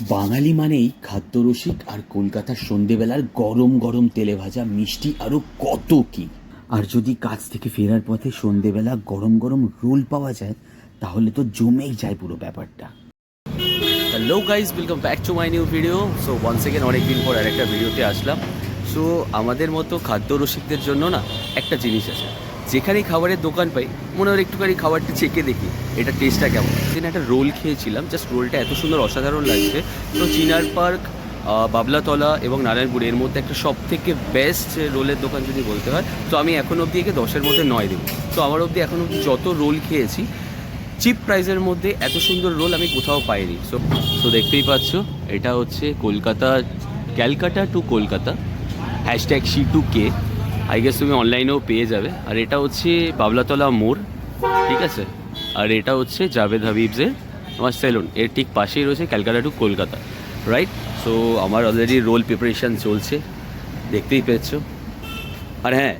বাঙালি মানেই খাদ্যরসিক আর কলকাতার সন্ধেবেলার গরম গরম তেলে ভাজা মিষ্টি আরও কত কি। আর যদি কাজ থেকে ফেরার পথে সন্ধেবেলা গরম গরম রোল পাওয়া যায়, তাহলে তো জমেই যায় পুরো ব্যাপারটা। Hello guys welcome back to my new video so one second অনেকদিন পর আরেকটা ভিডিওতে আসলাম। সো আমাদের মতো খাদ্য রসিকদের জন্য না একটা জিনিস আছে। যেখানেই খাবারের দোকান পাই, মনে হয় একটুখানি খাবারটা চেকে দেখি, এটা টেস্টটা কেমন। দিন একটা রোল খেয়েছিলাম জাস্ট রোলটা এত সুন্দর অসাধারণ লাগছে। তো চিনার পার্ক বাবলাতলা এবং নারায়ণপুর, এর মধ্যে একটা সব থেকে বেস্ট রোলের দোকান যদি বলতে হয়, তো আমি এখন অবধি একে দশের মধ্যে নয় দেবো। তো আমার অবধি এখন অবধি যত রোল খেয়েছি চিপ প্রাইসের মধ্যে এত সুন্দর রোল আমি কোথাও পাইনি। সো সো দেখতেই পাচ্ছ, এটা হচ্ছে Kolkata, Calcutta to Kolkata hashtag C two K I guess তুমি অনলাইনেও পেয়ে যাবে। আর এটা হচ্ছে বাবলাতলা মোড়, ঠিক আছে? আর এটা হচ্ছে জাভেদ হাবিবসের আমার সেলুনের ঠিক পাশেই রয়েছে Calcutta to Kolkata right so আমার অলরেডি রোল প্রিপারেশান চলছে, দেখতেই পেয়েছ। আর হ্যাঁ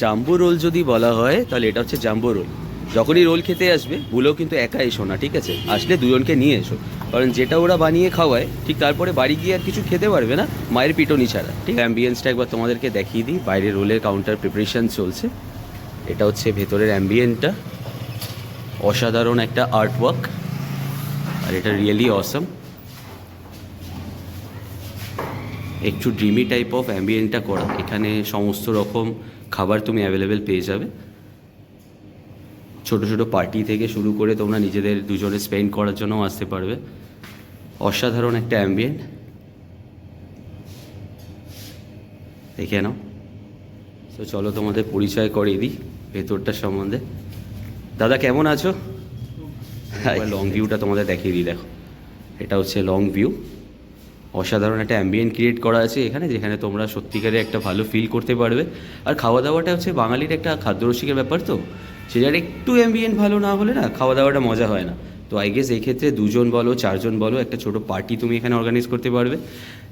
জাম্বু রোল যদি বলা হয়, তাহলে এটা হচ্ছে জাম্বু রোল যখনই রোল খেতে আসবে ভুলেও কিন্তু একা এসো না, ঠিক আছে? আসলে দুজনকে নিয়ে এসো। কারণ যেটা ওরা বানিয়ে খাওয়ায়, ঠিক তারপরে বাড়ি গিয়ে আর কিছু খেতে পারবে না, মায়ের পিটনি ছাড়া। ঠিক অ্যাম্বিয়েন্সটা একবার তোমাদেরকে দেখিয়ে দিই। বাইরে রোলের কাউন্টার প্রিপারেশন চলছে। এটা হচ্ছে ভেতরের অ্যাম্বিয়েন্টটা অসাধারণ একটা আর্ট ওয়ার্ক আর এটা রিয়েলি অসম একটু ড্রিমি টাইপ অফ অ্যাম্বিয়েন্টটা করা। এখানে সমস্ত রকম খাবার তুমি অ্যাভেলেবেল পেয়ে যাবে। ছোট ছোট পার্টি থেকে শুরু করে তোমরা নিজেদের দুজনে স্পেন্ড করার জন্যও আসতে পারবে। অসাধারণ একটা অ্যাম্বিয়েন্ট দেখে নাও। তো চলো তোমাদের পরিচয় করিয়ে দিই ভেতরটার সম্বন্ধে। দাদা কেমন আছো? লং ভিউটা তোমাদের দেখিয়ে দিই দেখো। এটা হচ্ছে লং ভিউ অসাধারণ একটা অ্যাম্বিয়েন্ট ক্রিয়েট করা আছে এখানে যেখানে তোমরা সত্যিকারে একটা ভালো ফিল করতে পারবে। আর খাওয়া দাওয়াটা হচ্ছে বাঙালির একটা খাদ্যরসিকের ব্যাপার তো সে যার একটু অ্যাম্বিয়েন্ট ভালো না হলে না খাওয়া দাওয়াটা মজা হয় না। তো আই গেস এই ক্ষেত্রে দুজন বলো চারজন বলো একটা ছোট পার্টি তুমি এখানে অর্গানাইজ করতে পারবে।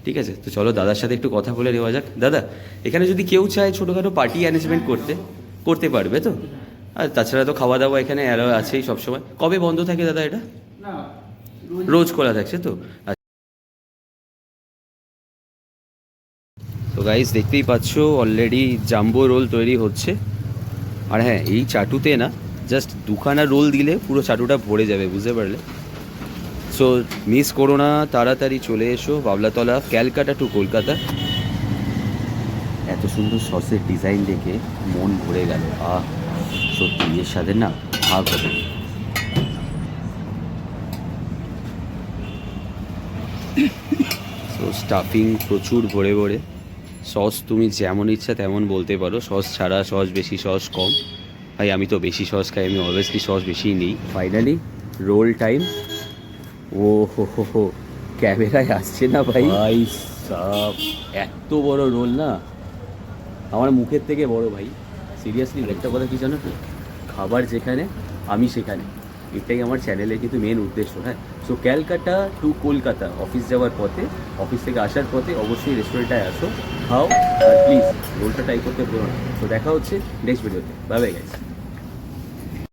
ঠিক আছে? তো চলো দাদার সাথে একটু কথা বলে নেওয়া যাক। দাদা এখানে যদি কেউ চায় ছোটোখাটো পার্টি অ্যারেঞ্জমেন্ট করতে করতে পারবে তো? আর তাছাড়া তো খাওয়া দাওয়া এখানে অ্যালাউ আছেই সবসময়। কবে বন্ধ থাকে দাদা এটা? রোজ খোলা থাকছে তো? গাইস দেখতেই পাচ্ছ অলরেডি জাম্বো রোল তৈরি হচ্ছে। আর হ্যাঁ এই চাটুতে না জাস্ট দুখানা রোল দিলে পুরো চাটুটা ভরে যাবে, বুঝতে পারলে? সো মিস করো না, তাড়াতাড়ি চলে এসো, বাবলাতলা, ক্যালকাটা টু কলকাতা। এত সুন্দর সসের ডিজাইন দেখে মন ভরে গেল। আহ, সত্যি, এর সাথে না ভাগ হবে। সো স্টাফিং প্রচুর ভরে ভরে। সস তুমি যেমন ইচ্ছা তেমন বলতে পারো। সস ছাড়া সস বেশি সস কম। ভাই আমি তো বেশি সস খাই আমি অবভিয়াসলি সস বেশি নেই। ফাইনালি রোল টাইম ও হো হো হো ক্যামেরায় আসছে না ভাই? ভাই সাব এত বড় রোল না। আমার মুখের থেকে বড় ভাই। সিরিয়াসলি একটা কথা কি জানো খাবার যেখানে আমি সেখানে। এটাই আমার চ্যানেলের কিন্তু মেন উদ্দেশ্য হ্যাঁ? So Calcutta to Kolkata office যাওয়ার পথে অফিস থেকে আসার পথে অবশ্যই রেস্টুরেন্টটায় আসো। খাও, আর প্লিজ রোলটা ট্রাই করতে ভুলো না। তো দেখা হচ্ছে নেক্সট ভিডিওতে বাই বাই গাইস